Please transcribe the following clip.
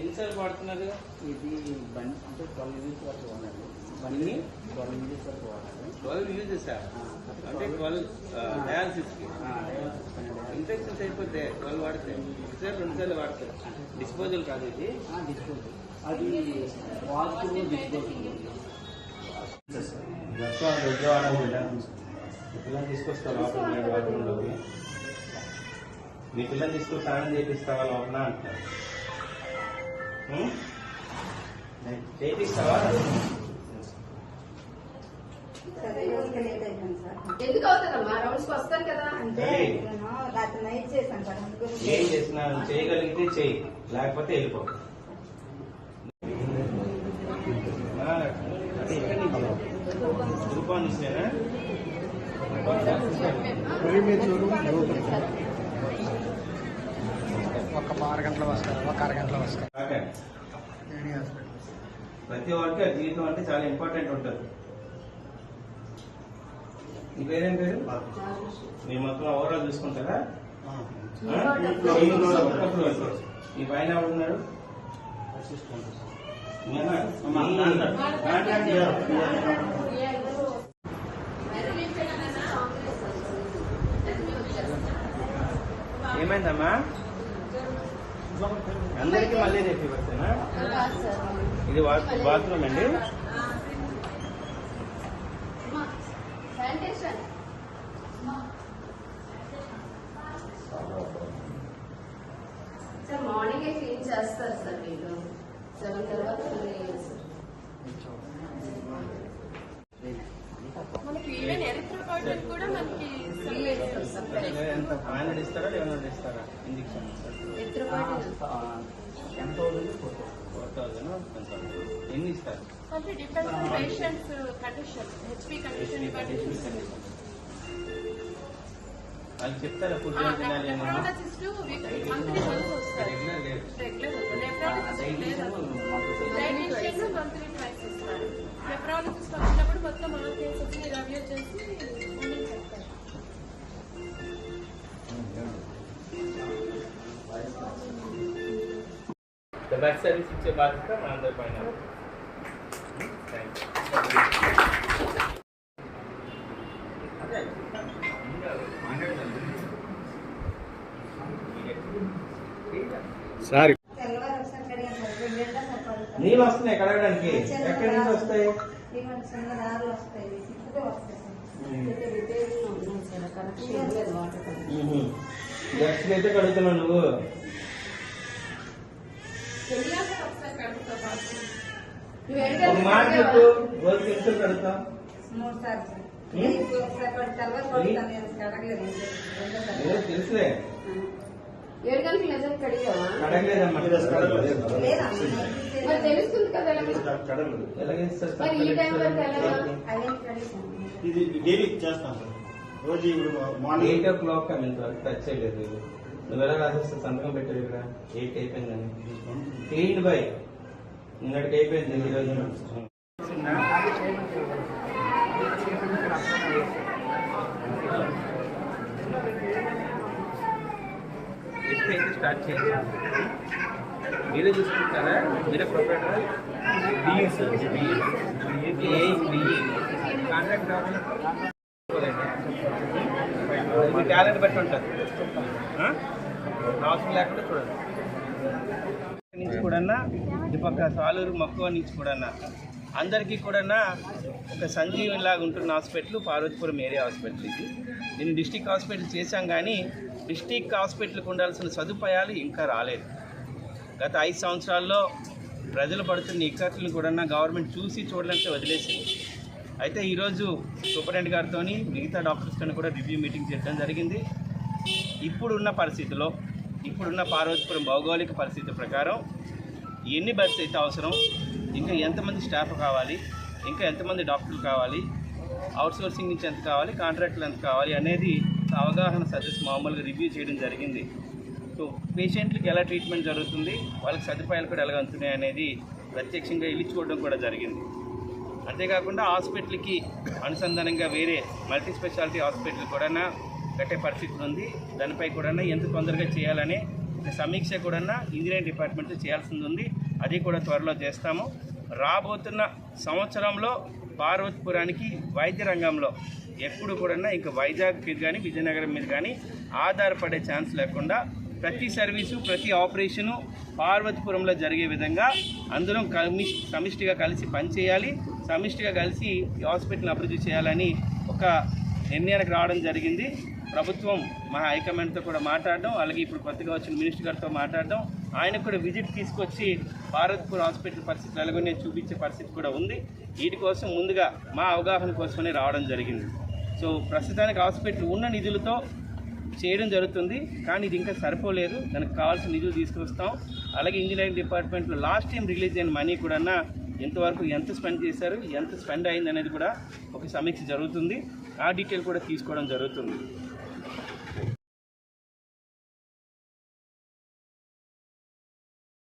ఎన్నిసార్లు వాడుతున్నారు? ఇది బండి అంటే ట్వెల్వ్ యూనిట్స్ వరకు వాడాలి. బండి ట్వెల్వ్ యూనిట్స్ వరకు వాడాలి. ట్వెల్వ్ యూజెస్ అంటే ట్వెల్వ్ డయాలసిస్కి. ఇన్ఫెక్షన్స్ అయిపోతే ట్వెల్వ్ వాడితే ఒకసారి రెండు సార్లు వాడతారు డిస్పోజల్ కాదు ఇది? ఆ, డిస్పోజల్. అది వాష్రూమ్ డిస్పోజల్. విజయవాడ వెళ్ళాను మీ పిల్లల్ని తీసుకొస్తా లోపల ఉన్నాడు బాత్రూంలోకి మీ పిల్లల్ని తీసుకొని స్నానం చేపిస్తావా లోపల అంటారు. చేపిస్తావా ఎందుకు రౌండ్స్ వస్తాను కదా అంటే ఏయ్. నేను రాత్రి నైట్ చేశాను సార్ అందుకు ఏం చేసినా చేయగలిగితే చెయ్యి లేకపోతే వెళ్ళిపో? ఒక ఆరు గంటలు వస్తారు ఒక అర గంటలో వస్తారు. ప్రతి వాడికి ఆ జీవితం అంటే చాలా ఇంపార్టెంట్ ఉంటుంది. నీ పేరేం పేరు? మీరు మొత్తం ఓవరాల్ చూసుకుంటారా. ఈ పైన ఎవరు ఉన్నాడు ఈయన? ఈ కాంట్రాక్ట్ ఏమైందమ్మా? అందరికీ మళ్ళీ రేపు ఇవ్వచ్చునా? ఇది బాత్- బాత్రూమ్ అండి. సార్ మార్నింగ్ క్లీన్ చేస్తారు సార్ వీళ్ళు సెవెన్ తర్వాత మనకి ఈవెన్ ఎరిథ్రోపాయిటిన్ కూడా ఎంత ఫైవ్ హండ్రెడ్ ఇస్తారా? లెవెన్ హండ్రెడ్ ఇస్తారా injection ten thousand. Four thousand ఎన్ని ఇస్తారు? వాళ్ళు చెప్తారా ఫుడ్ తినాలి నెఫ్రాలజిస్ట్ వచ్చినప్పుడు మొత్తం ఆ కేసెస్ రివ్యూ చేసి చెప్తారు బెస్ట్ సర్వీస్ ఇచ్చే బాధ్యత మనందరి పైన సార్ నీళ్ళు వస్తున్నాయి కడగడానికి. ఎక్కడి నుంచి వస్తాయి? ఇటువంటి చిన్న దారులు వస్తాయి తెలుసులే. ఏడు గంటలకు నిజం కడిగావా? కడగలేదమ్మా లేదా మరి తెలుస్తుంది కదా ఎలాగో. ఎలాగేస్తారు మరి ఈ టైం వరకు ఎలాగా? అదే కడిగాను ఇది డైలీ చేస్తాం సార్. రోజు ఇప్పుడు ఎయిట్ మార్నింగ్ ఓ క్లాక్ ఇంతవరకు టచ్ చేయలేదు. రాసేస్తే సంతకం పెట్టావు ఇక్కడ ఎయిట్ అయిపోయిందని క్లీన్ బై నిన్నటికి అయిపోయింది ఈ రోజు ఎప్పుడైతే స్టార్ట్ చేయాలి మీరే చూసుకుంటారా మీరే proprietor BA sir BA BA contract మీ టాలెంట్ బట్టి ఉంటుంది. ఆ? అవసరం లేకుండా చూడండి. నుంచి కూడా ఇటుపక్క సాలూరు మక్కువ నుంచి కూడా అందరికీ కూడా ఒక సంజీవన్ లాగా ఉంటున్న హాస్పిటల్ పార్వతీపురం ఏరియా హాస్పిటల్ ఇది. నేను డిస్టిక్ హాస్పిటల్ చేశాం కానీ డిస్టిక్ హాస్పిటల్కి ఉండాల్సిన సదుపాయాలు ఇంకా రాలేదు. గత ఐదు సంవత్సరాల్లో ప్రజలు పడుతున్న ఇక్కట్లను కూడా గవర్నమెంట్ చూసి చూడాలంటే వదిలేసింది. అయితే ఈరోజు సూపరింటెండెంట్ గారితో మిగతా డాక్టర్స్తో కూడా రివ్యూ మీటింగ్ చేయడం జరిగింది. ఇప్పుడున్న పరిస్థితిలో ఇప్పుడున్న పార్వతీపురం భౌగోళిక పరిస్థితి ప్రకారం ఎన్ని బస్సు అయితే అవసరం ఇంకా ఎంతమంది స్టాఫ్ కావాలి ఇంకా ఎంతమంది డాక్టర్లు కావాలి అవుట్సోర్సింగ్ నుంచి ఎంత కావాలి కాంట్రాక్టులు ఎంత కావాలి అనేది అవగాహన సజెస్ మామూలుగా రివ్యూ చేయడం జరిగింది. సో పేషెంట్లకు ఎలా ట్రీట్మెంట్ జరుగుతుంది వాళ్ళకి సదుపాయాలు కూడా ఎలా అందుతున్నాయి అనేది ప్రత్యక్షంగా వెళ్ళి చూడడం కూడా జరిగింది. అంతేకాకుండా హాస్పిటల్కి అనుసంధానంగా వేరే మల్టీ స్పెషాలిటీ హాస్పిటల్ కూడా కట్టే పరిస్థితి ఉంది. దానిపై కూడా ఎంత తొందరగా చేయాలని సమీక్ష కూడా ఇంజనీరింగ్ డిపార్ట్మెంట్తో చేయాల్సింది ఉంది. అది కూడా త్వరలో చేస్తాము. రాబోతున్న సంవత్సరంలో పార్వతీపురానికి వైద్య రంగంలో ఎప్పుడు కూడా ఇంకా వైజాగ్ మీద కానీ విజయనగరం మీద కానీ ఆధారపడే ఛాన్స్ లేకుండా ప్రతి సర్వీసు ప్రతి ఆపరేషను పార్వతీపురంలో జరిగే విధంగా అందరం కమి సమిష్టిగా కలిసి పనిచేయాలి. సమిష్టిగా కలిసి ఈ హాస్పిటల్ని అభివృద్ధి చేయాలని ఒక నిర్ణయానికి రావడం జరిగింది. ప్రభుత్వం మా హైకమాండ్తో కూడా మాట్లాడడం అలాగే ఇప్పుడు కొత్తగా వచ్చిన మినిస్టర్ గారితో మాట్లాడడం ఆయనకు కూడా విజిట్ తీసుకొచ్చి భారత్పూర్ హాస్పిటల్ పరిస్థితి ఎలాగొనే చూపించే పరిస్థితి కూడా ఉంది. వీటి కోసం ముందుగా మా అవగాహన కోసమనే రావడం జరిగింది. సో ప్రస్తుతానికి హాస్పిటల్ ఉన్న నిధులతో చేయడం జరుగుతుంది. కానీ ఇది ఇంకా సరిపోలేదు. దానికి కావాల్సిన నిధులు తీసుకొస్తాం. అలాగే ఇంజనీరింగ్ డిపార్ట్మెంట్లో లాస్ట్ టైం రిలీజ్ అయిన మనీ కూడా ఎంతవరకు ఎంత స్పెండ్ చేశారు ఎంత స్పెండ్ అయింది అనేది కూడా ఒక సమీక్ష జరుగుతుంది. ఆ డీటెయిల్ కూడా తీసుకోవడం జరుగుతుంది.